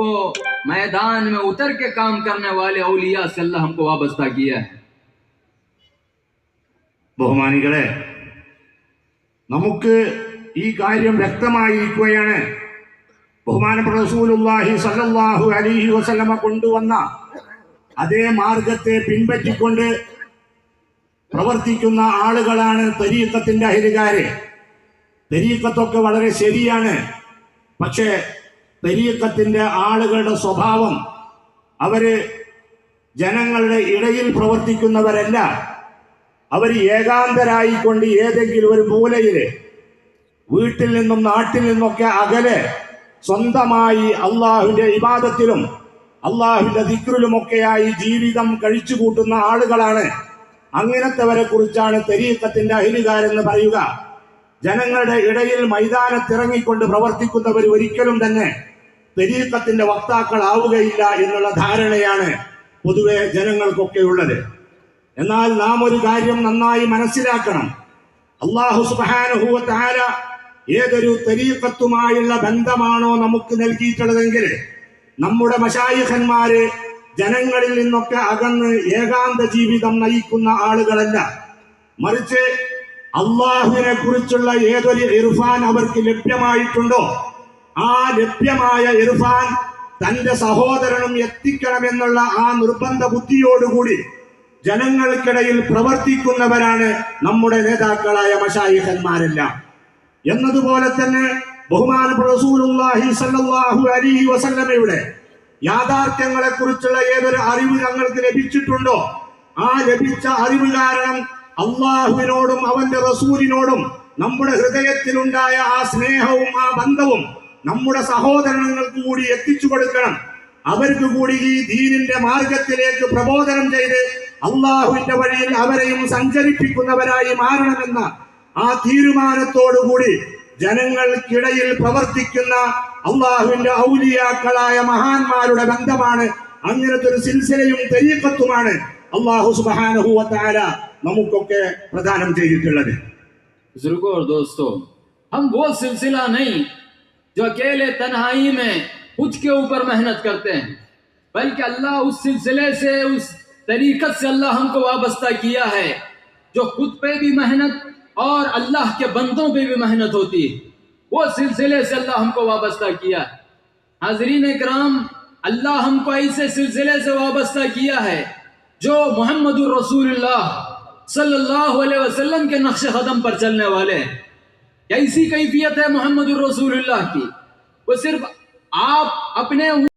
को मैदान में उतर के काम करने वाले औलिया से अल्लाह हमको वाबस्ता किया है ബഹുമാനികളെ നമുക്ക് ഈ കാര്യം വ്യക്തമായിരിക്കുകയാണ് ബഹുമാനപ്പെട്ട റസൂലുള്ളാഹി സല്ലല്ലാഹു അലൈഹി വസല്ലമ കൊണ്ടുവന്ന അതേ മാർഗത്തെ പിൻപറ്റിക്കൊണ്ട് പ്രവർത്തിക്കുന്ന ആളുകളാണ് തരീക്കത്തിന്റെ അഹിലുകാര് തരീക്കത്തൊക്കെ വളരെ ശരിയാണ് പക്ഷേ തരീക്കത്തിന്റെ ആളുകളുടെ സ്വഭാവം അവർ ജനങ്ങളുടെ ഇടയിൽ പ്രവർത്തിക്കുന്നവരല്ല. അവർ ഏകാന്തരായിക്കൊണ്ട് ഏതെങ്കിലും ഒരു മൂലയിൽ വീട്ടിൽ നിന്നും നാട്ടിൽ നിന്നൊക്കെ അകലെ സ്വന്തമായി അള്ളാഹുവിന്റെ ഇബാദത്തിലും അള്ളാഹുവിന്റെ ദിക്റിലുമൊക്കെയായി ജീവിതം കഴിച്ചു കൂട്ടുന്ന ആളുകളാണ്. അങ്ങനത്തെവരെ കുറിച്ചാണ് തെരീക്കത്തിന്റെ അഹിലുകാരെന്ന് പറയുക. ജനങ്ങളുടെ ഇടയിൽ മൈതാനത്തിറങ്ങിക്കൊണ്ട് പ്രവർത്തിക്കുന്നവർ ഒരിക്കലും തന്നെ തെരീക്കത്തിന്റെ വക്താക്കളാവുകയില്ല എന്നുള്ള ധാരണയാണ് പൊതുവെ ജനങ്ങൾക്കൊക്കെ ഉള്ളത് എന്നാൽ നാം ഒരു കാര്യം നന്നായി മനസ്സിലാക്കണം. അള്ളാഹു സുബാനുഭൂവത്താര താര ഏതൊരു തരീക്കത്തുമായുള്ള ബന്ധമാണോ നമുക്ക് നൽകിയിട്ടുള്ളതെങ്കിൽ നമ്മുടെ മശായിഖന്മാര് ജനങ്ങളിൽ നിന്നൊക്കെ അകന്ന് ഏകാന്ത ജീവിതം നയിക്കുന്ന ആളുകളല്ല. മറിച്ച് അള്ളാഹുവിനെ കുറിച്ചുള്ള ഏതൊരു ഇർഫാൻ അവർക്ക് ലഭ്യമായിട്ടുണ്ടോ? ആ ലഭ്യമായ ഇർഫാൻ തന്റെ സഹോദരനും എത്തിക്കണമെന്നുള്ള ആ നിർബന്ധ ബുദ്ധിയോടുകൂടി ജനങ്ങൾക്കിടയിൽ പ്രവർത്തിക്കുന്നവരാണ് നമ്മുടെ നേതാക്കളായ മഷായിഹന്മാരെല്ലാം എന്നതുപോലെ തന്നെ അലൈഹി വസല്ലമയുടെ യാഥാർത്ഥ്യങ്ങളെ കുറിച്ചുള്ള ഏതൊരു അറിവ് ഞങ്ങൾക്ക് ലഭിച്ചിട്ടുണ്ടോ? ആ ലഭിച്ച അറിവ് കാരണം അള്ളാഹുവിനോടും അവന്റെ റസൂലിനോടും നമ്മുടെ ഹൃദയത്തിലുണ്ടായ ആ സ്നേഹവും ആ ബന്ധവും നമ്മുടെ സഹോദരങ്ങൾക്ക് കൂടി എത്തിച്ചു കൊടുക്കണം അവർക്ക് കൂടി ഈ ദീനിന്റെ മാർഗത്തിലേക്ക് പ്രബോധനം ചെയ്ത് അള്ളാഹുവിന്റെ വഴിയിൽ അവരെയും സഞ്ചരിപ്പിക്കുന്നവരായി മാറണമെന്ന ആ തീരുമാനത്തോടുകൂടി ജനങ്ങൾക്കിടയിൽ പ്രവർത്തിക്കുന്ന അള്ളാഹുവിന്റെ ഔലിയാക്കളായ മഹാന്മാരുടെ ബന്ധമാണ് അങ്ങനത്തെ ഒരു സിൽസിലയും തെരീക്കത്തുമാണ് അള്ളാഹു സുബാനഹുവത്താര നമുക്കൊക്കെ പ്രദാനം ചെയ്തിട്ടുള്ളത് बुजुर्गों और दोस्तों हम वो सिलसिला नहीं جو اکیلے تنہائی میں خود کے اوپر محنت کرتے ہیں، بلکہ اللہ اس سلسلے سے، اس طریقت سے اللہ ہم کو وابستہ کیا ہے، جو خود پہ بھی محنت اور اللہ کے بندوں پہ بھی محنت ہوتی ہے۔ وہ سلسلے سے اللہ ہم کو وابستہ کیا ہے۔ حاضرین اکرام، اللہ ہم کو ایسے سلسلے سے وابستہ کیا ہے، جو محمد الرسول اللہ صلی اللہ علیہ وسلم کے نقش قدم پر چلنے والے ہیں۔ یا اسی کیفیت ہے محمد الرسول اللہ کی؟ وہ صرف آپ اپنے